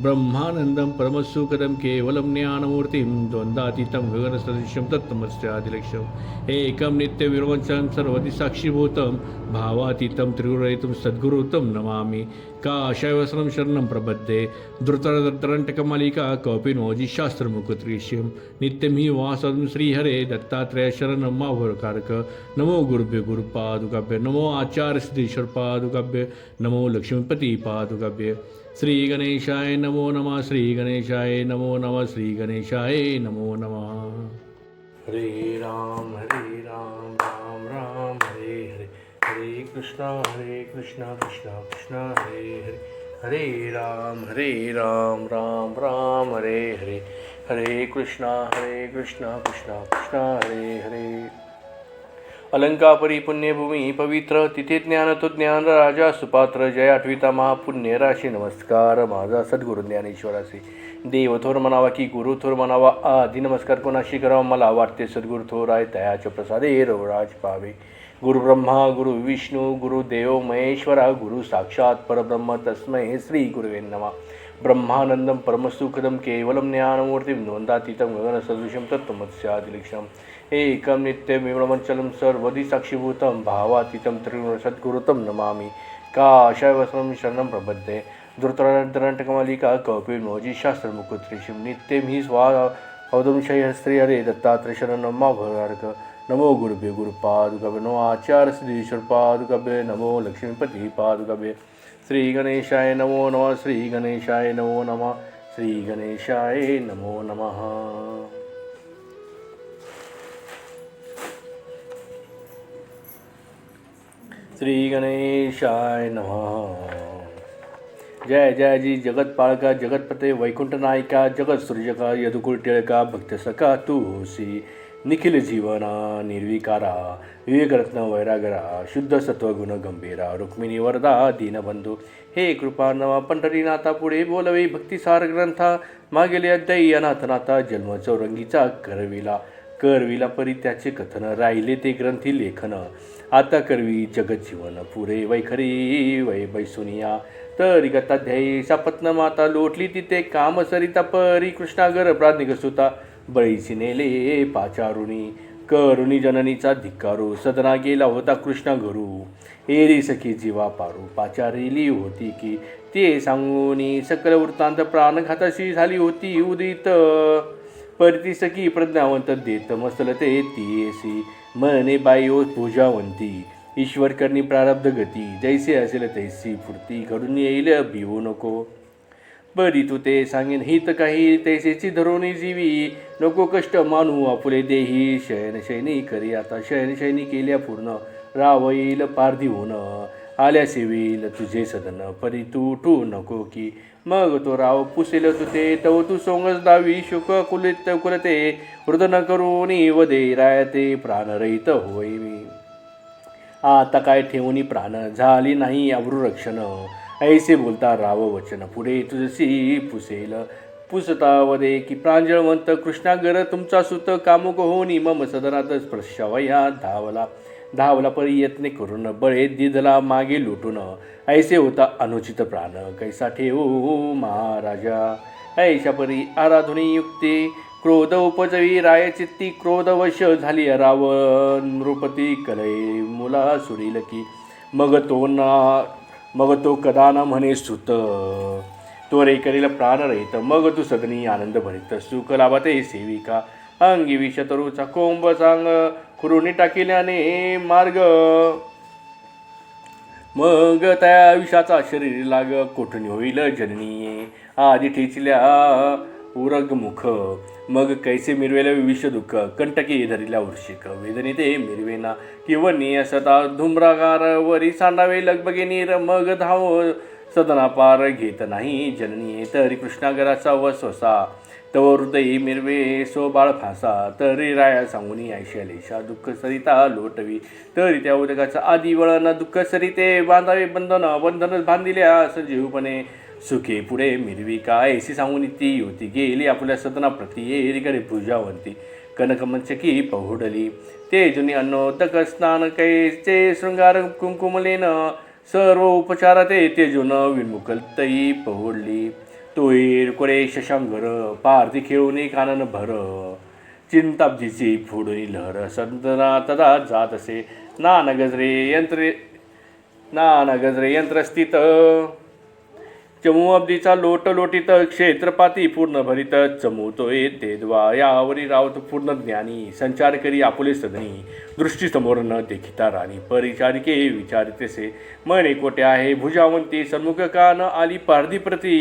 ब्रह्मानन्दं परमसुकरं केवलं ज्ञानमूर्तिं द्वन्द्वातीतं गगनसदृश्यं तत्तमस्यादिलक्ष्यम्। एकं नित्यविरवञ्चं सर्वदि साक्षीभूतं भावातीतं त्रिगुरयितुं सद्गुरुतं नमामि। काशयवसनं शरणं प्रबद्धे धृतरदन्तरण्टकमालिका कौपिनोजि शास्त्रमुकुत्रीष्यं नित्यं हि वासं श्रीहरे दत्तात्रेयशरणं माहुरकारक नमो गुरुभ्य गुरुपादुकाभ्य नमो आचार्यसिद्धेश्वर पादुकाभ्य नमो लक्ष्मीपती पादुकाभ्य श्री गणेशाय नमो नमः श्री गणेशाय नमो नमः श्री गणेशाय नमो नमः। हरे राम हरे राम राम राम हरे हरे। हरे कृष्णा हरे कृष्णा कृष्णा कृष्णा हरे हरे। हरे राम हरे राम राम राम हरे हरे। हरे कृष्णा हरे कृष्णा कृष्णा कृष्णा हरे हरे। अलंकापरी पुण्यभूमी पवित्र तिथे ज्ञान तो ज्ञान राजा सुपात्र जय आठविता महापुण्य राशी नमस्कार. माझा सद्गुरु ज्ञानेश्वराचे देव थोर म्हणावा की गुरु थोर म्हणावा. आधी नमस्कार कोणाशी करावा? मला वाटते सद्गुरु थोर आहे तयाचे प्रसादे रवराज पावे. गुरु ब्रह्मा गुरु विष्णू गुरु देव महेश्वरा गुरु साक्षात परब्रह्म तस्मै श्री गुरुवे नमः. ब्रह्मानन्दं परमसुखदं केवलं ज्ञानमूर्तिं नोन्दातीतं गगनसदृशं तत्त्वमस्यादिलक्षम् एकं नित्यमिमलमञ्चलं सर्वदि साक्षीभूतं भावातीतं त्रिगुणसद्गुरुतं नमामि। काशायवसनं शरणं प्रपद्ये। धृतरन्तकमालिका कौपिनोजि शास्त्रमुकुत्रिषिं नित्यं हि स्वा औदंशयस्त्री हरे दत्तात्रय शरणं मा भगार्क नमो गुरुभ्यो गुरुपादुकभ्य नमो आचार्य सिद्धेश्वर पादुकभ्य नमो लक्ष्मीपती पादुकभ्य श्री गणेशाय नमो नमः श्री गणेशाय नमो नमः श्री गणेशाय नमो नमः। श्री गणेशाय नमः। जय जय जी जगत पाळका जगतपते वैकुंठ नायका जगत टिळका भक्तसखा तू निखिल जीवना निर्विकारा विवेकरत्न वैरागरा शुद्ध सत्वगुण गंभीरा रुक्मिणी वरदा दीनबंधू। हे कृपा नवा पंढरीनाथा पुढे बोलवे भक्तिसार ग्रंथा मागेले अध्यायी अनाथनाथा जन्म चौरंगीचा करविला। करविला परी त्याचे कथन राहिले ते ग्रंथी लेखन. आता करवी जगजीवन पुरे वैखरी वै बैसुनिया तरी गताध्यायी सापत्न माता लोटली तिथे काम सरिता परी कृष्णागर प्राज्ञसुता बळीची नेले पाचारुणी करुणी जननीचा धिक्कारू. सदना गेला होता कृष्णा गुरु एरी सखी जीवा पारू. पाचारिली होती की ते सांगूनी सकल वृत्तांत प्राणघाताशी झाली होती उदित. परती सखी प्रज्ञावंत देत मसलते तीयसी मने बायो पूजावंती. ईश्वर करणी प्रारब्ध गती. जैसे असेल तैसी फुर्ती. घडून येईल भिवू नको. बरी तू ते सांगेन हित काही तैसेची धरोणी जीवी. नको कष्ट मानू आपुले देही. शयनशयनी करी आता. शयनशयनी केल्या पूर्ण. रावईल पारधी होणं. आल्या सेवील तुझे सदन परी तू उठू नको की. मग तो राव पुसेल तुते तव तू सोंगच दावी शुक कुलित कुलते. हृदन करून वदे रायते प्राणरहित होई मी आता काय ठेवणी प्राण झाली नाही रक्षण. ऐसे बोलता राव वचन पुढे तुझसी पुसेल. पुसता वदे की प्रांजळवंत कृष्णागर तुमचा सुत कामुक होनी मम सदनात स्पर्शावया धावला. धावला पर येत नाही करून बळे दिदला मागे लुटून. ऐसे होता अनुचित प्राण. कैसा ठेवू महाराजा? ऐशा परी आराधुनी युक्ती. क्रोध उपजवी रायचित्ती क्रोधवश झाली राव नृपती कलय मुला सुरील की. मग तो ना मग तो कदा ना म्हणे सुत. तो रे करील प्राण रहित. मग तू सदनी आनंद भरित. सुख लाभते सेविका. अंगी विषतरूचा कोंब सांग. खुरुनी टाकिल्याने मार्ग. मग त्या विषाचा शरीर लाग कोठणी होईल जननी आधी ठेचल्या उरगमुख. मग कैसे मिरवेल विष दुःख? कंटकी धरिल्या वृशिक वेदनी ते मिरवेना. किंवा नियसता धुम्रागार वरी सांडावे लगबगे नीर. मग धाव सदनापार घेत नाही जननी तरी कृष्णागराचा वसवसा तव हृदयी मिरवे सो बाळ फासा तरी राया सांगूनी ऐशालेशा दुःख सरिता लोटवी. तरी त्या उदकाचा आधी वळण दुःख सरिते बांधावे बंधन बंधनच बांधिल्या सजीवपणे. सुखे पुढे मिरवी काय ऐशी सांगून ती युती गेली आपल्या सदना प्रती एरीकडे पूजावंती कनकमंचकी पहुडली. ते जुनी अन्नोदक स्नान कैचे शृंगार कुंकुमलेन. सर्व उपचार ते जुनं विमुखलतई पहुडली. तोईर कोरे शशंगर पारती खेळून कानन भर. चिंताब्जीची फुडणी लहर संतना तदा जात असे. नान गजरे यंत्रे रे यंत्र यंत्रस्थित. चमू अब्दीचा लोट लोटीत क्षेत्रपाती पूर्ण भरित चमूतोय ते द्वा यावरी रावत पूर्ण ज्ञानी संचार करी आपुले सदनी दृष्टीसमोर न देखिता राणी परिचारिके विचारितेसे मने कोटे आहे भुजावंती सन्मुख कान आली पारधी प्रती?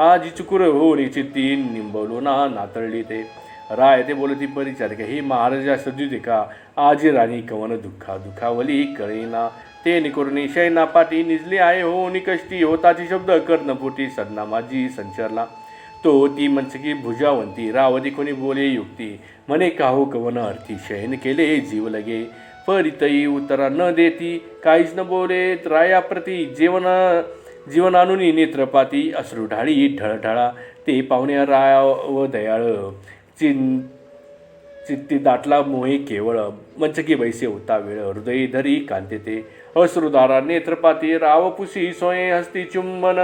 आजी चुकुर होणी चित्ती निंबवलो ना नातळली ते. राय ते बोलती परिचारिका ही महाराजा सद्युते का? आजी राणी कवन दुःखा दुखावली कळेना. ते निकुरणी शयनापाठी निजली आहे हो निकष्टी होताची शब्द कर्णपुटी सदना माझी संचरला तो ती मनसकी भुजावंती रावधी कोणी बोले युक्ती. म्हणे काहो कवन अर्थी शयन केले जीव लगे. परितई उत्तरा न देती काहीच न बोलेत रायाप्रती जेवण जीवन जीवनानुनी नेत्रपाती अश्रू ढाळी ढळढळा. ते पाहुण्या राव दयाळ. चिं चित्ती दाटला मोहे केवळ. मंचकी बैसे होता वेळ हृदय धरी कांते ते. अश्रुधारा नेत्रपाती रावपुसी सोये हस्ती चुंबन.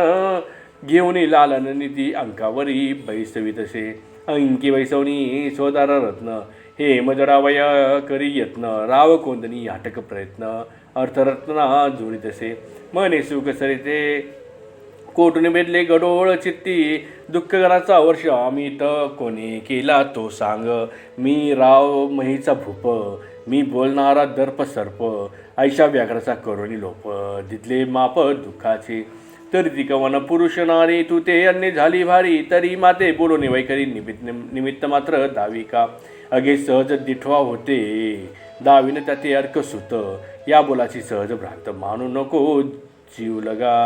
घेऊन लालन निधी अंकावरी बैसवी तसे. अंकी बैसवणी स्वदार रत्न हे मजडावय करी यत्न राव कोंदणी हाटक प्रयत्न अर्थरत्ना जोडी तसे. मने सुख सरिते कोटून बेदले गडोळ चित्ती दुःखकराचा वर्ष अमित कोणी केला तो सांग. मी राव महीचा भूप मी बोलणारा दर्प सर्प ऐशा व्याघ्राचा करुणी लोप दिदले माप दुःखाचे. तरी तिकवन पुरुष नारी तू ते अन्य झाली भारी तरी माते बोलून वैखरी निमित्त निमित्त मात्र दावी का अगे सहज दिठवा होते दावीनं त्याते अर्क सुत. या बोलाची सहज भ्रांत मानू नको जीव लगा.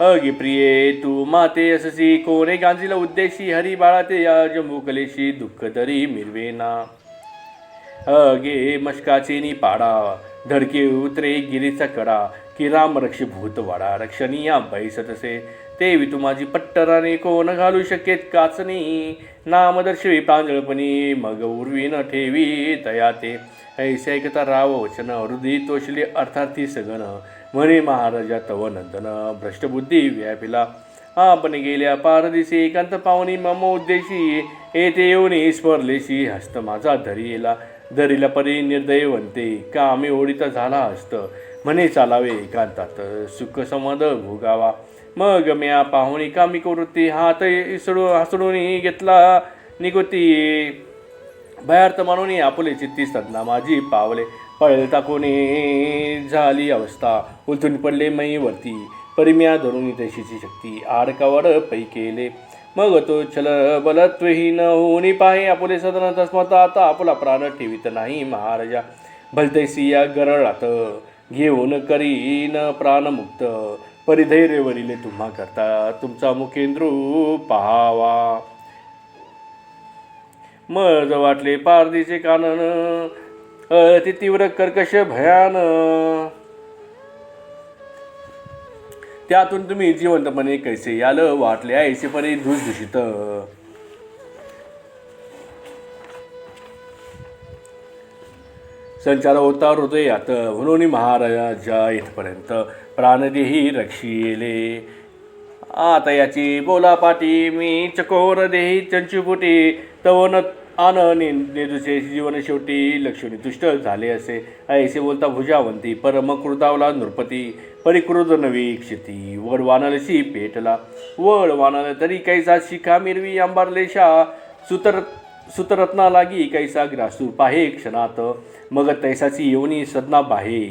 अगे प्रिये तू माते अससी कोणे गांजीला उद्देशी हरी बाळा ते या जंबूकलेशी दुःख तरी मिरवेना. अगे मशकाचे नि पाडा धडके उतरे गिरीचा कडा की राम रक्ष भूत वाडा रक्षणीया बैसतसे तेवी तू माझी पट्टराने कोण घालू शकेत काचनी? नामदर्शवी प्रांजळपणी मग उर्वी न ठेवी तया ते. ऐसे ऐकता राव वचन हृदय तोषले अर्थार्थी सगन म्हणे महाराजा तव नंदन भ्रष्टबुद्धी व्यापिला. आपण गेल्या पारदिशी एकांत पाहुणी मम उद्देशी येथे येऊन स्पर्लेशी हस्त माझा येला दरीला परी निर्दयी म्हणते का आम्ही ओढीचा झाला असतं? म्हणे चालावे एकांतात सुखसंवाद भोगावा. मग म्या पाहुणी कामी कवृत्ती हात इसडू हसडून घेतला निगोती. भयार्थ म्हणून आपुले चित्ती सदना माझी पावले. पळता कोणी झाली अवस्था उलथून पडले मईवरती परिम्या धरून तशीची शक्ती आडकावर पै केले. मग तो छल बलत्वहीन होऊनी पाहे. आपले सदन तस्मत आता आपला प्राण ठेवित नाही महाराजा. भलतैसिया गरळात घेऊन करीन प्राणमुक्त. परिधैर्यवरीले तुम्हा करता तुमचा मुखेंद्रू पहावा. मज वाटले पारदीचे कानन अति तीव्र कर्कश भयान. त्यातून तुम्ही जिवंतपणे कैसे याल वाटले ऐसेपणे धुसधुशीत संचार होता हृदयात म्हणून महाराजा इथपर्यंत प्राणदेही रक्षिले. आता याची बोला पाटी मी चकोर देही चंचुपुटी तवनत आन नेदुचे जीवन शेवटी लक्ष्मी तुष्ट झाले असे. ऐसे बोलता भुजावंती परम कृतावला नृपती परिकृत नवी क्षिती वड वानलशी पेटला. वड वानल तरी कैसा शिखा मिरवी अंबारलेशा सुतर सुतरत्ना लागी कैसा ग्रासू पाहे क्षणात. मग तैसाची येवनी सदना पाहे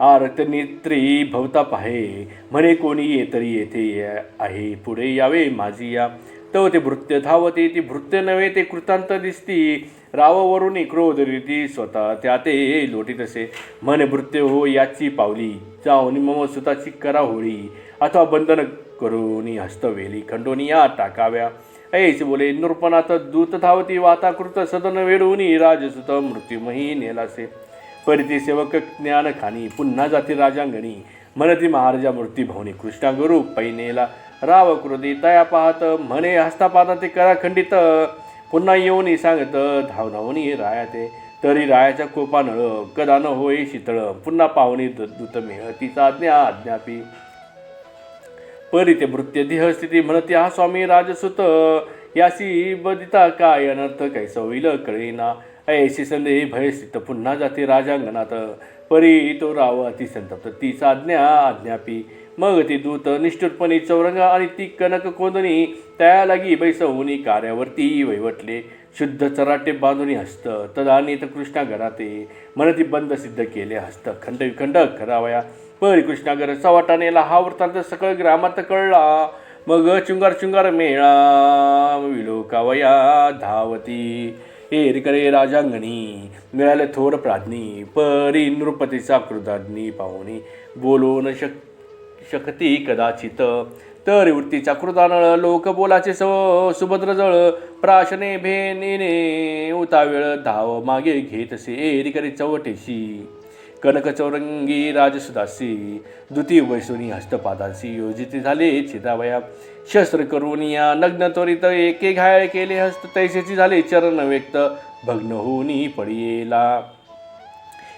आरतनेत्री भवता पाहे. म्हणे कोणी येतरी येथे आहे पुढे यावे माझी या. तव ते भृत्य धावते ती भृत्य नव्हे ते कृतांत दिसती. राववरून क्रोध रीती स्वतः त्या ते लोटीत असे मन भृत्य हो याची पावली जाऊन मम सुताची करा होळी अथवा बंधन करून हस्तवेली खंडोनी या टाकाव्या. ऐस बोले नृपनाथ दूत धावती वाताकृत सदन वेडूनी राजसुत मृत्युमही नेलासे. परिती सेवक ज्ञान खानी पुन्हा जाती राजांगणी. मनती महाराजा मृत्यू भवनी कृष्णागुरु पैनेला. राव कृदी तया पाहत म्हणे हस्तापाता ते करा खंडित. पुन्हा येऊन सांगत धावनावनी राया ते तरी रायाच्या कोपानळ कदा न होय शीतळ. पुन्हा पाहुणी द- दूत मेळ तिचा आज्ञा आज्ञापी. परी ते भृत्य देहस्थिती म्हणते हा स्वामी राजसुत यासी बदिता काय अनर्थ कैसा होईल कळेना. ऐशी संदेह भयस्थित पुन्हा जाते राजांगणात. परी तो राव अति तिचा आज्ञा आज्ञापी. मग ती दूत निष्ठुरपणे चौरंगा आणि ती कनक कोंदणी त्या लागी बैसवून कार्यावरती वैवटले. शुद्ध चराटे बांधून हस्त तदानीत कृष्णा घराते. मनती बंद सिद्ध केले हस्त खंड विखंड करावया परी कृष्णागर सवाटानेला हा वृत्तांत सकळ ग्रामात कळला. मग चुंगार चुंगार मेळा विलोकावया धावती. एरकरे राजांगणी मिळाले थोर प्राज्ञी. परी नृपतीचा कृदाज्ञी पाहुणी. बोलून शक शकती कदाचित. तर वृत्तीचा कृतानळ लोक बोलाचे सव सुभद्र जळ प्राशने भेनेने उतावेळ धाव मागे घेतसे एरिकरी चवटेशी कनक चौरंगी राजसुदासी द्वितीय वैसुनी हस्तपादांशी योजित झाले चिदावया. शस्त्र करून या नग्न त्वरित एके घायळ केले हस्त तैसेची झाले चरण व्यक्त भग्न होऊनी पडियेला.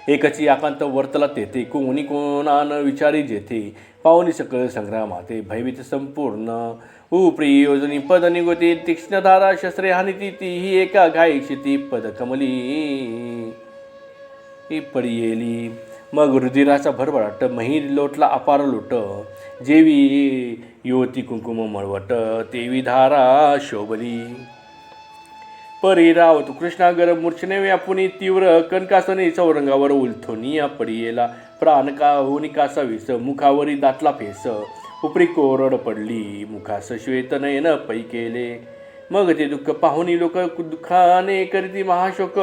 एकची आकांत वर्तला तेथे कोणी कोणान विचारी जेथे. पाहुणी सकळ संग्रामाते भयभीत संपूर्ण. उप्रिय योजनी पद निगोती तीक्ष्णधारा शस्त्रे हानिती ती ही एका घाईक्षिती पद कमली. ही पडियेली मग रुधिराचा भरभराट मही लोटला अपार लोट. जेवी युवती कुंकुम मळवट तेवी धारा शोभली. परी रावत कृष्णागर मूर्छने व्यापुनी तीव्र कनकासनी चौरंगावर उलथोनिया पडियेला. प्राण का होनी विस मुखावरी दाटला फेस. उपरी कोरड पडली मुखास श्वेतनयन पै केले. मग ते दुःख पाहुनी लोक दुःखाने करीती महाशोक.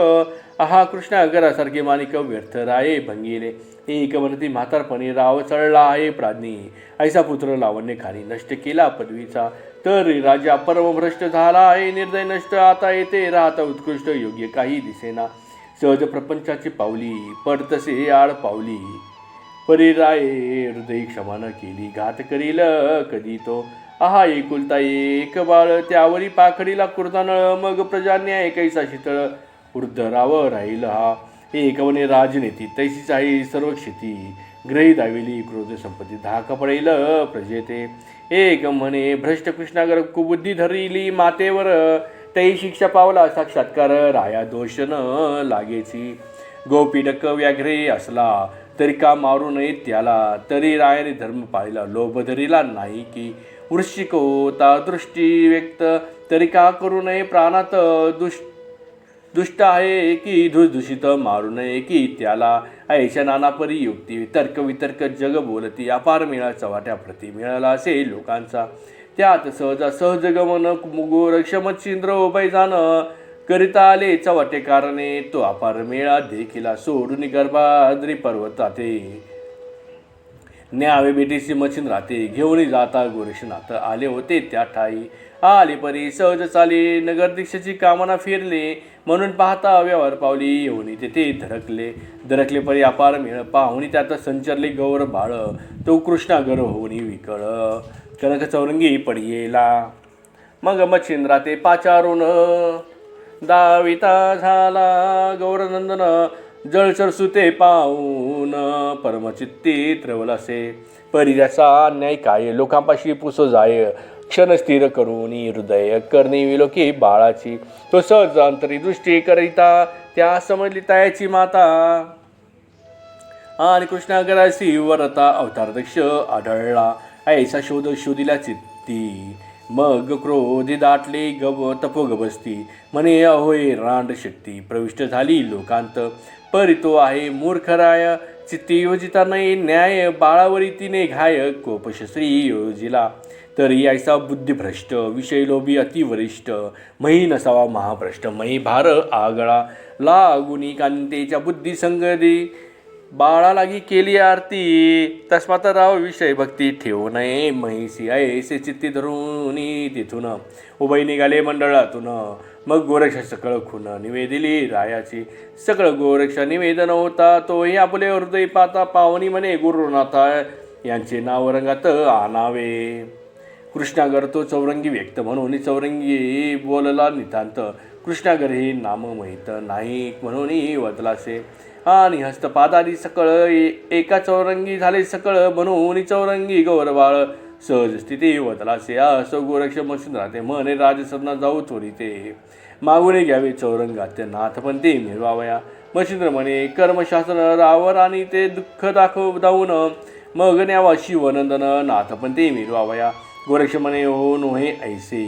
आहा कृष्णागरासारखे माणिक व्यर्थ राये भंगिले. एक म्हणती म्हातारपणी राव चढला आहे प्राज्ञी ऐसा पुत्र लावण्य खाली नष्ट केला पदवीचा. तर राजा परमभ्रष्ट झाला आहे निर्दय नष्ट आता येते राहता उत्कृष्ट योग्य काही दिसेना. सहज प्रपंचाची पावली पडतसे आड पावली परिराये हृदय क्षमा न केली घात करील कधी तो. आहा एकुलता एक बाळ त्यावरी पाखडीला कुर्दानळ मग प्रजान्याय कैसा शीतळ. वृद्ध राहील हा एकवने राजनीती तैशीच आहे सर्व क्षिती. ग्रही दाविली क्रोध संपत्ती धाक पडेल प्रजेते. एक म्हणे भ्रष्ट कृष्णागर कुबुद्धी धरिली मातेवर तई शिक्षा पावला साक्षात्कार राया दोष न लागेची. गोपीडक व्याघ्रे असला तरी का मारू नये त्याला तरी रायाने धर्म पाळला लोभ धरिला नाही की. वृश्चिको होता दृष्टी व्यक्त तरी का करू नये प्राणात दुष्ट दुष्ट आहे की धुसदूषित मारू नये की त्याला. ऐशा नानापरी युक्ती तर्क वितर्क जग बोलती अपार मिळा चवाट्या प्रती मिळाला असे लोकांचा. त्यात सहजा सहज गमन मुगोर क्षमचिंद्र उभय जाणं. करिता आले चवाटे कारणे तो अपार मेळा देखिला सोडून गर्भाद्री पर्वताते. न्यावे बेटीसी मचिन राहते घेऊन जाता गोरेशनाथ आले होते त्या ठाई. आली परी सहज चाली. नगरदीक्षेची कामना फिरली. म्हणून पाहता व्यवहार पावली. येऊन तेथे धडकले. धडकले परी अपार मिळ पाहुणी त्यात संचरले गौर भाळ तो कृष्णागर होऊन विकळ. कनक चौरंगी पडियेला मग मच्छिंद्रा ते पाचारून. दाविता झाला गौरनंदन. जळसर सुते पाहून परमचित्ती त्रवलासे. परिजाचा अन्याय काय? लोकांपाशी पुसो जाय. क्षण स्थिर करून हृदय करणी विलोकी बाळाची. तो सहज अंतरी दृष्टी करिता त्या समजली तयाची माता. आणि कृष्णागराशी वरता अवतार दक्ष आढळला. ऐसा शोध शोधिला चित्ती. मग क्रोधी दाटले गब तपोगबस्ती म्हणे अहोय रांड शक्ती प्रविष्ट झाली लोकांत. परी तो आहे मूर्खराय चित्ती योजिता नाही न्याय बाळावरी तिने घाय. कोपशस्त्री योजिला. तरी ऐसा बुद्धिभ्रष्ट विषयलोभी अतिवरिष्ठ मही नसावा महाभ्रष्ट मही भार आगळा लागुनी कांतेच्या बुद्धी संगदी बाळा लागी केली आरती तस्मात राव विषय भक्ती ठेवू नये महिसी ऐसे चित्ती धरूनी तिथून. उभय निघाले मंडळातून मग गोरक्ष सकळ खुन निवेदिली रायाची. सकळ गोरक्ष निवेदन होता तोही आपले हृदय पाता पावनी म्हणे गुरुनाथा यांचे नाव रंगात आणावे. कृष्णागर तो चौरंगी व्यक्त म्हणून चौरंगी बोलला नितांत कृष्णागर हे नाम माहीत नाही म्हणून वदलासे. आणि हस्तपादारी सकळ ए- एका चौरंगी झाले सकळ म्हणून चौरंगी गौरवाळ. सहज स्थिती वदलासे असो गोरक्ष मसून राहते म्हणे राजसदना जाऊ त्वरिते मागुने घ्यावे चौरंगात नाथ पण ते मिळवावया मच्छिंद्र म्हणे कर्मशास्त्र रावर आणि ते दुःख दाखव दावून मग न्यावा शिवनंदन नाथ पण ते मिळवावया गोरक्ष म्हणे हो नोहे ऐसे।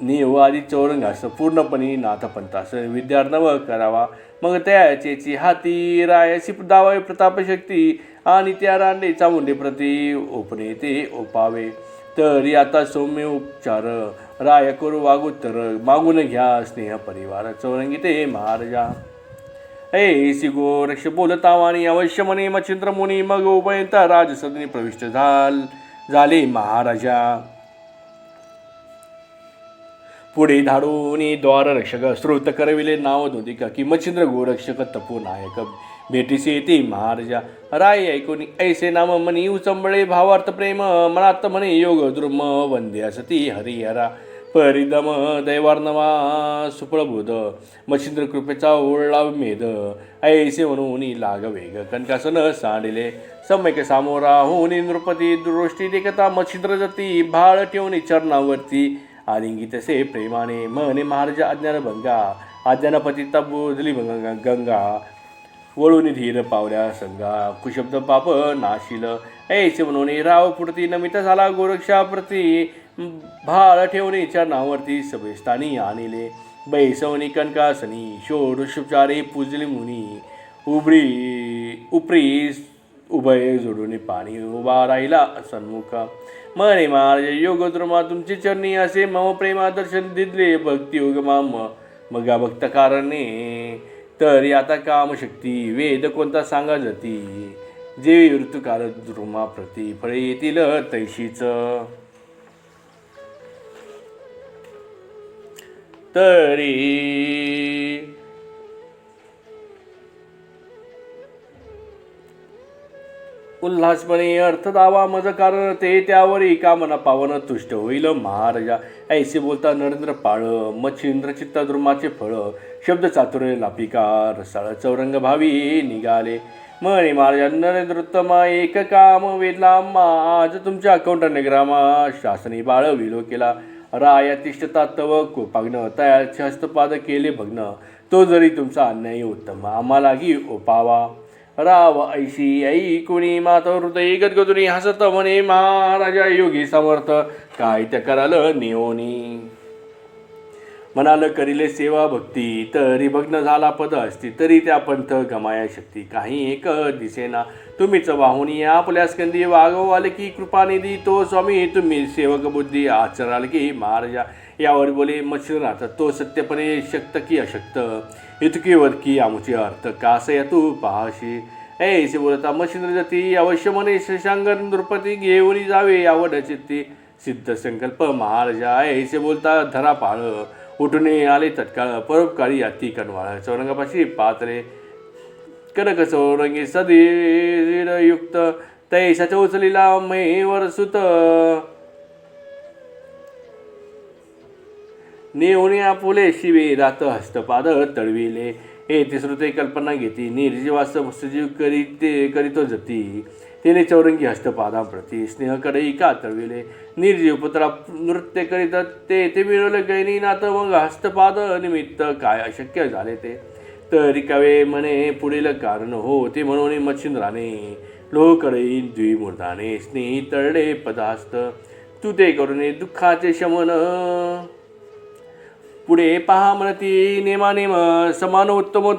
निव आदी चौरंगास पूर्णपणे नाथपंथास विद्यार्णव करावा मग त्याचेची हाती रायाची दावावे प्रतापशक्ती आणि त्या रांडे चामुंडे प्रती ओपणे ते ओपावे। तरी आता सौम्य उपचार राय करू वागुत्तर मागून घ्या स्नेह परिवार चौरंगी ते महाराजा। ऐसी गोरक्ष बोलतावाणी बोलता वाणी अवश्य म्हणे मच्छिंद्र मुनी मग उभयता राजसदनी प्रविष्ट झाल। झाले महाराजा. पुढे धाडून द्वार रक्षक श्रोत करविले नाव धोदिका की? मच्छिंद्र गोरक्षक तपो नायक भेटीसी येते महाराजा. राय ऐकून ऐसे नाम मनी उचंबळे भावार्थ प्रेम मनात म्हणे योग द्रुम वंद्या सती हरिहरा. परिदम दैवार्णवा सुफळबुध मच्छिंद्र कृपेचा ओळला मेद ऐसे म्हणून लाग वेग. कनकासन सांडिले सम्यक सामोरा होऊन नृपती दृष्टी देखता मच्छिंद्र जती भाळ ठेवून चरणावरती. आलिंगी तसे प्रेमाने म्हणे महाराज अज्ञान भंगा. अज्ञानपतिता बोधली गंगा गंगा. वळून धीर पावल्या संगा. कुशब्द पाप नाशिल. ऐसे म्हणून राव पुरती नमित झाला गोरक्षाप्रती. भाळ ठेवणे चरणावरती सभेस्थानी आणले. बैसवनी कनकासनी षोडशोपचारे पूजली मुनी. उबरी उपरी उभय जोडून पाणी उभा राहिला सन्मुखा मने महाराज योगद्रुमा तुमची चरणी असे मम प्रेमा दर्शन दिले भक्ती योग माम मगा भक्त कारणे तरी आता कामशक्ती वेद कोणता सांगा जाती जे ऋतुकाल द्रुमा प्रती फळे येतील तैशीच तरी उल्हासपणे अर्थ दावा मज कारण ते त्यावरी कामना पावन तुष्ट होईल महाराजा. ऐसे बोलता नरेंद्र पाळ मच्छिंद्र चित्तद्रुमाचे फळ शब्द चातुर्य लापिकार रसाळ चौरंग भावी निघाले. म्हणे महाराजा नरेंद्र उत्तमा एक काम वेदला आज तुमच्या अकाउंटाने ग्रामा शासनी बाळ विलो केला. राया तिष्ठता तव कोपाग्न तयाचे हस्तपाद केले भग्न. तो जरी तुमचा अन्यायी उत्तम आम्हालाही ओपावा. राव ऐशी ऐकुणी कुणी हृदय गदगदुनी हसत म्हणे महाराजा योगी समर्थ काय त्या कराल नेओनी? म्हणाल करिले सेवा भक्ती तरी भग्न झाला पद असती तरी त्या पंथ गमाया शक्ती काही एक दिसेना. तुम्हीच वाहुनी आपल्या स्कंदी वागवाल की कृपानिधी तो स्वामी तुम्ही सेवक बुद्धी आचराल की महाराजा. यावर बोले राहतात तो सत्यपणे शक्त की अशक्त? इतकी की आमची अर्थ कासया तू पहाशी? ऐसे बोलता मच्छिंद्र जाती अवश्य म्हणे शशांक नृपती घेऊन जावे आवड चित्ती. सिद्ध संकल्प महाराजा ऐसे बोलता धरा पाळ. उठणे आले तत्काळ परोपकारी अति कनवाळ. चौरंगापाशी पात्रे. कनक चौरंगी सदी युक्त तैशाच्या उचलीला मेवर सुत. नेवण्या फुले शिवे रात हस्तपाद तळविले. हे तिसृते कल्पना घेती निर्जीवास सजीव करीते करीतो जती. तिने चौरंगी हस्तपादा प्रती स्नेह कडई का तळविले. निर्जीव पुत्रा नृत्य करीत ते ते मिळवले गैनी नात मग हस्तपाद निमित्त काय अशक्य झाले ते? तरी कवे म्हणे पुढील कारण हो ते म्हणून मच्छिंद्राने लोकडई द्विमूर्धाने स्नेही तळले पदास्त तू ते करून दुःखाचे शमन. पुढे पहा म्हणती नेमानेम समान उत्तमोत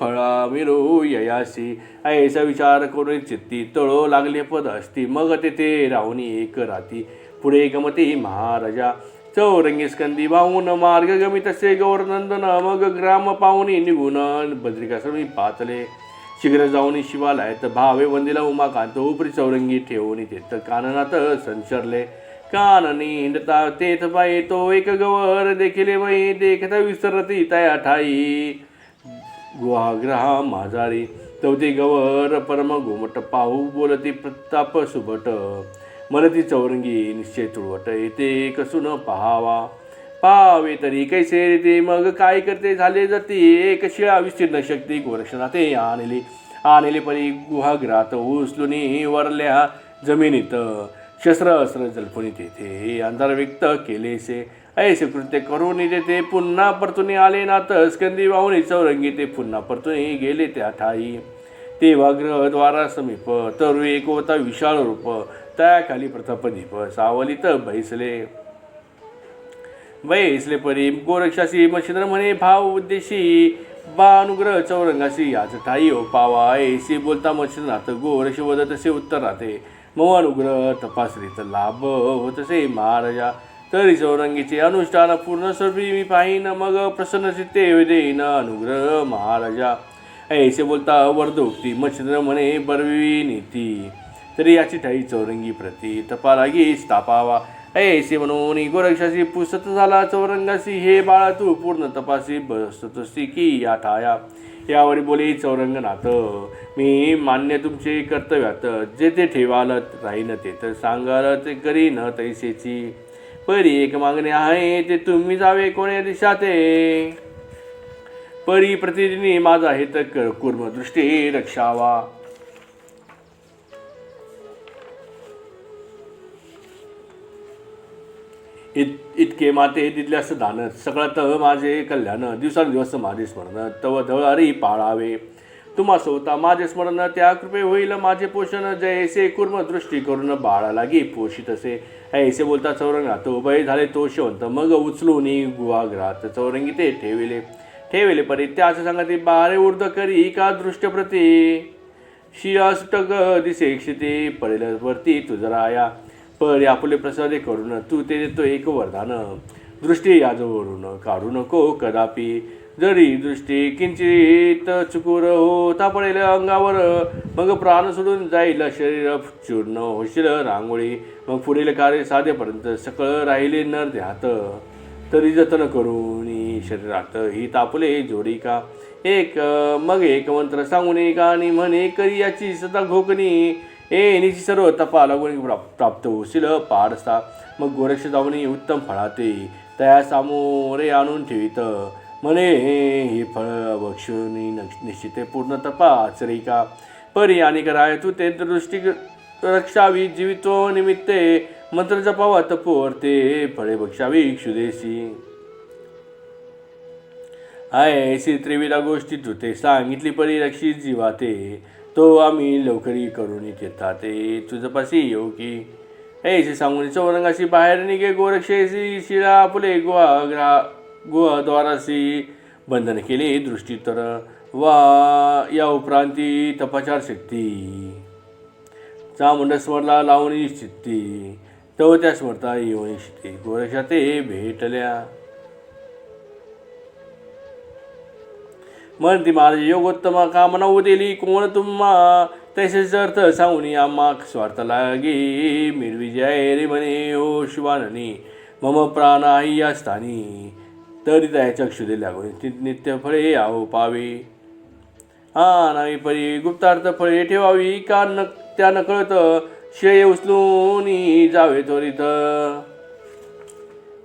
फळा मिरू ययासी ऐसा विचार करून चित्ती तळो लागले पद असती मग तेथे राहुनी एक राती पुढे गमती महाराजा. चौरंगी स्कंदी वाहून मार्ग गमी तसे गौरनंदन. मग ग्राम पाहुणी निघून बद्रिकाश्रमी पातले शीघ्र जाऊन शिवालयात भावे वंदिला उमाकांत. उपरी चौरंगी ठेवून तेथ काननात संचरले. काननी हिंडता तेथ पाये तो एक गवर देखिले मई देखता विसरती तया ठाई. गुहाग्रहा माझारी चौथी गवर परम घुमट पाहू बोलती प्रताप सुभट. मनती चौरंगी निश्चय तुळवट येते कसून पहावा. पाहावे तरी कैसे ते मग काय करते झाले जाते? एक शिळा विस्तीर्ण शक्ती गोरक्षणाते आणली. आणले परी गुहाग्रात उचलून वरल्या जमिनीत. शस्त्र अस्त्र जल्पणी तेथे अंधार व्यक्त केलेसे ऐसे कृत्य करून तेथे पुन्हा परतून आले नात. स्कंदी वाहुनी चौरंगी ते पुन्हा परतून गेले त्या ठाई ते वाग्रहद्वारा समीप तर एक होता विशाळ रूप. त्याखाली प्रताप दीप सावलीत बैसले. बैसले परी गोरक्षासी मच्छिंद्र म्हणे भाव उद्देशी. बानुग्रह चौरंगासी याच ठाई हो पावा. ऐसी बोलता मच्छिंद्रनाथ गोरक्ष वदत तसे उत्तर राहते. मग अनुग्रह तपासरीत लाभ होतसे महाराजा तरी चौरंगीचे अनुष्ठान पूर्ण स्वरूपी मी पाहीन मग प्रसन्न चित्ते देईन अनुग्रह महाराजा। ऐसे बोलता वर्धोक्ती मच्छिंद्र म्हणे बरवी नीती। तरी याची ठाई चौरंगी प्रती तपा लागी स्थापावा ऐसे म्हणून गोरक्षाशी पुसत झाला चौरंगाशी. हे बाळा तू पूर्ण तपासी बसतोसी की या ठाया यावर बोले चौरंगनाथ मी मान्य तुमचे कर्तव्यात जे ते ठेवाल राहीन ते तर सांगाल ते करीन तैसेची. परी एक मागणे आहे ते तुम्ही जावे कोण्या दिशाते? परी प्रतिदिनी माझा हे तर कुर्म दृष्टी रक्षावा. इत इतके माते तिथल्यास दान सगळ्यात माझे कल्याण. दिवसानुदिवस माझे स्मरण. तव धळ अरे पाळावे. तुम्हा स्वता माझे स्मरण त्या कृपे होईल माझे पोषण. जयसे कुर्म दृष्टी करून बाळा लागी पोषित असे. ऐसे बोलता चौरंगात उभय झाले तो शिवंत. मग उचलून गुहाग्रात चौरंगी ते ठेविले. ठेविले परी त्याच सांगते बारे ऊर्ध करी का दृष्टप्रती? शियासुटक दिसे क्षिती पडेल वरती तुझराया. परी आपुले प्रसादे करून तू ते देतो एक वरदान. दृष्टी याजवरून काढू नको कदापि. जरी दृष्टी किंचित चुकूर होता पडेल अंगावर मग प्राण सोडून जाईल शरीर चूर्ण होशील रांगोळी. मग पुढील कार्य साधेपर्यंत सकळ राहिले नर ध्यात तरी जतन करून शरीरात ही तापले जोडी का? एक मग एक मंत्र सांगून का आणि म्हणे करी याची सदा घोकणी. हे निची सर्व तपा लागून प्राप- प्राप्त होशील पाडसा मग गोरक्ष जाऊन उत्तम फळाते. तया सामोरे आणून ठेवित. म्हणे हे फळ बक्षुनी निश्चिते पूर्ण तपा आचरिका परी आणि कराय तू ते दृष्टी रक्षावी जीवितो निमित्ते. मंत्र जपावा तपोवरते फळे बक्षावी क्षुदेशी. आय श्री त्रिविधा गोष्टी तुते सांगितली परी रक्षित जीवाते. तो आम्ही लवकरी करून येतात ते तुझपाशी येऊ की. ऐशी सांगून चौरंगाशी बाहेर निघे गोरक्षेशी शिळा फुले गुवा ग्रा गुहाद्वाराशी बंधन केले दृष्टी तर. वा या उपरांती तपाचार शक्ती. चामुंड स्मरला लावणी चित्ती. तो त्या स्मरता येऊन शिती गोरक्षा ते भेटल्या. म्हणती महाराज योगोत्तमा कामना उदेली कोण तुम्हा तसेच अर्थ सांगून आम्हा स्वार्थ लागे। मिरविजय रे म्हणे ओ शिवाननी। मम प्राण आई या स्थानी तरी त्या चक्षु लागून नित्य फळे आहो पावे। हा नाही परी गुप्तार्थ फळे ठेवावी। का न त्या नकळत शेय उचलून जावे त्वरित।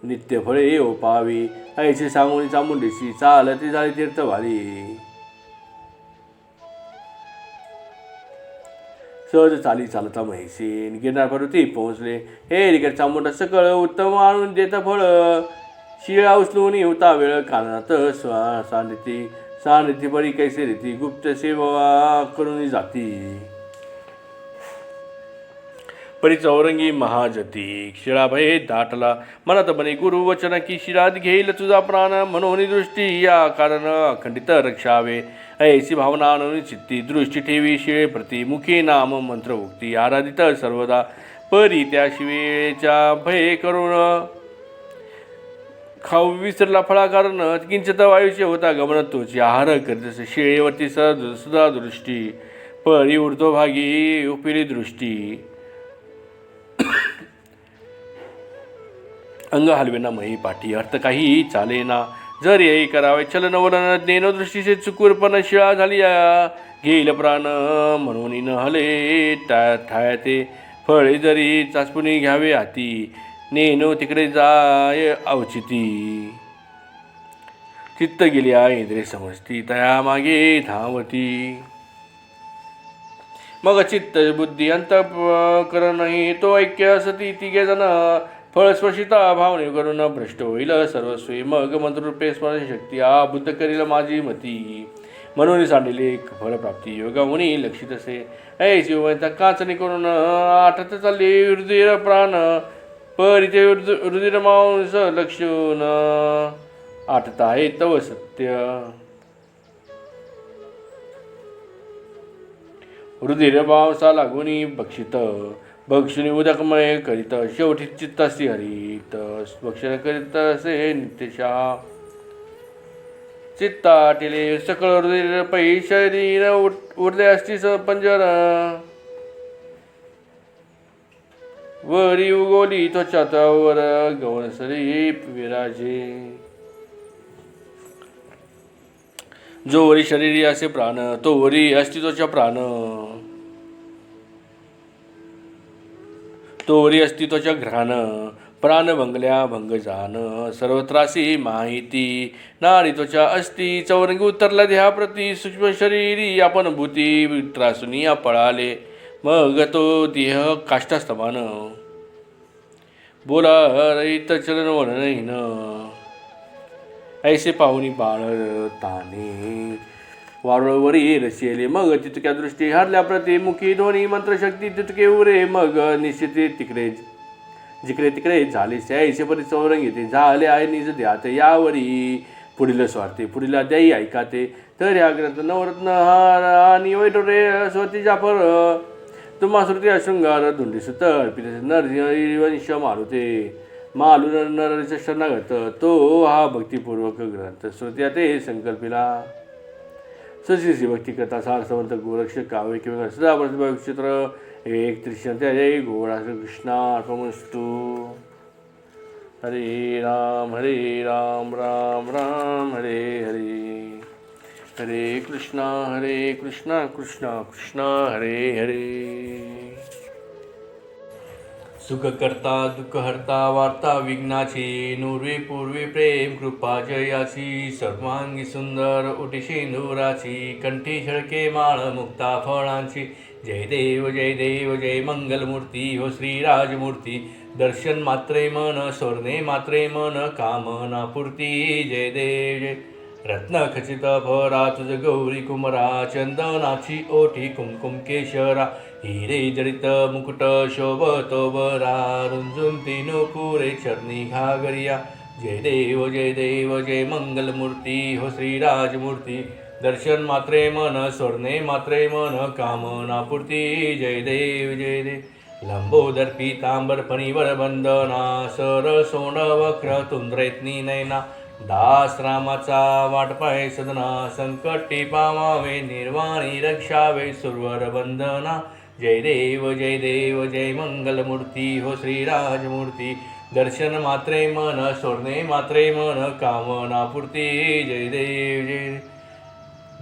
नित्य फळे येऊ पावी. ऐशी सांगून चामुंडीशी चाल ती झाली तीर्थवारी सहज चाली चालता म्हैसी गिरणार पर्वती पोहोचले. हे रिकर चामुंडा सकळ उत्तम आणून देत फळ. शिळा उचलून होता वेळ कानात स्वा सानिती सानिती परी कैसे रीती गुप्त सेवा करून जाती. परी चौरंगी महाजती शिळाभये दाटला. मनात बने गुरु गुरुवचन की शिरात घेईल तुझा प्राण. मनोनी दृष्टी या कारण अखंडित रक्षावे. ऐसी भावना आणून चित्ती दृष्टी ठेवी शिळे प्रती मुखी नाम मंत्र उक्ती आराधित सर्वदा. परी त्या शिवेच्या भय करून खाऊ विसरला फळा कारण किंचित वायूचे होता गमन. तोची आहार करीत शिळेवरती सदा सुधा दृष्टी. परी उडतो भागी दृष्टी. अंग हलवेना मही पाठी अर्थ काही चालेना. जर येई करावे चलन वलन ज्ञेनो दृष्टीचे चुकूरपण शिळा झाली या घेईल प्राण म्हणून न हले टा ठायते फळे जरी चाचपुनी घ्यावे हाती. नेनो तिकडे जाय अवचिती चित्त गेली इंद्रे समजती तया मागे धावती. मग चित्त बुद्धी अंत करणही तो ऐक्य असती तिघे जण फळस्पर्शिता अभाव निर्गुण भ्रष्ट होईल. सर्वस्वी मग मंत्ररूपे स्मरण शक्ती आ बुद्ध करील माझी मती. म्हणून सांडलेली फलप्राप्ती योगा मुनी लक्षित असे. ऐ शिवता काचणी करून आठत चालली हृदय प्राण. परिते हृदय मांस लक्षून आठत आहे तव सत्य. हृदय मांसा लागून बक्षित. बक्षिणी उदकमय करीत शेवटी चित्तासी हरित भक्षण करीत असे नित्यशा. चित्ताटिले सकळ हृदय पै शरीर उरले असती स पंजर. वरी उगवली त्वचा त्यावर गवनसरी विराजे. जो वरी शरीरी असे प्राण तो वरी अस्तित्वाच्या प्राण. तोरी अस्तित्वाच्या घ्राण प्राण भंगल्या भंग जाण सर्वत्रासी माहिती नारी त्वचा अस्ति चौरंगी उतरला देहाप्रती सूक्ष्म शरीरी आपण भूती त्रासुनी पळाले मग तो देह काष्टास्तमान बोला रहित चलन वर्णहीन ऐसे पाहुणी बाळ ताने वारुळवरी रसिले मग तितक्या दृष्टी हरल्या प्रतिमुखी ध्वनी मंत्रशक्ती तितके उरे मग निश्चिती तिकडे. जिकडे तिकडे झाले सैसे परी चौरंगी ते झाले आहे निज द्यात यावरी. पुढील स्वार्थी पुढील द्याई ऐकाते. तर या ग्रंथ नवरत्न हार आणि वैटोरे स्वती जाफर. तुम्हा श्रुती अशृंगार धुंडी सुत अर्पित नरवंश मारुते. मालू नर शरणागत तो हा भक्तिपूर्वक ग्रंथ श्रुत्या ते संकल्पिला. सश्री भक्ती कथा सार समंत गोरक्ष काव्य किंवा सदा क्षेत्र एक त्रिशंत्या जय गोरा कृष्णा हरे राम हरे राम राम राम हरे हरे. हरे कृष्णा हरे कृष्णा कृष्णा कृष्णा हरे हरे. सुख करता दुःख हरता वार्ता विघ्नाची नुर्वी पूर्वी प्रेम कृपा जयाची सर्वांगी सुंदर उटी नूराची कंठी झळके माळ मुक्ता फळांची. जय देव जय देव जय मंगलमूर्ती हो श्रीराजमूर्ती दर्शन मात्रे मन स्वर्णे मात्रे मन कामना पूर्ती. जय देव जय. रत्न खचित भरा तुझ गौरी कुमरा चंदनाची ओठी कुमकुम केशरा. हिरे जडित मुकुट शोभतो बरा रुंजून तीनो पुरे चरणी घागरिया. जय देव जय देव जय मंगलमूर्ती हो श्रीराजमूर्ती. दर्शन मात्रे मन स्वर्णे मात्रे मन कामना पूर्ती. जय देव जय देव लंबोदर पीतांबर फणीवर बंदना सर सोंड वक्र तुंद्रेतनी नैना. दास रामाचा वाटपाय सदना संकटी पामावे निर्वाणी रक्षावे सुरवर वंदना. जय देव जय देव जय मंगलमूर्ती हो श्रीराजमूर्ती. दर्शन मात्रे मन सोडणे मात्रे मन कामना पूर्ती. जय देव जय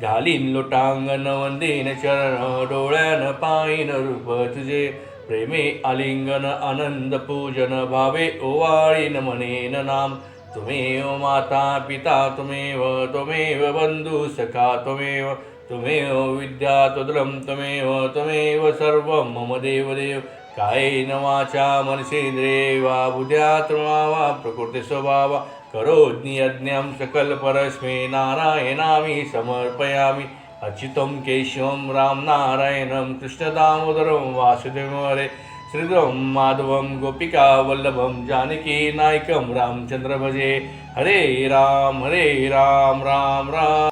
घालीन लोटांगण वंदीन चरण डोळ्यान पायीन रूप तुझे. प्रेमे आलिंगन आनंद पूजन भावे ओवाळीन मनेन नाम. तुमेव माता पिता तुमेव त्वमेव बंधू सखा त्वमेव त्वमेव विद्या तुद्रं त्वमेव त्वमेव सर्वं। मम देवदेव कायेन वाचा मनसेंद्रिये वा बुद्ध्यात्मा वा प्रकृती स्वभावा करोज्ञि यज्ञं सकलपरस्मै नारायणामि समर्पयामि। अच्युतं केशवं रामनारायणं कृष्णदामोदरं वासुदेवरे हरे माधवं गोपिकावल्लभं जानकी नायकं रामचन्द्र भजे। हरे राम हरे राम राम राम।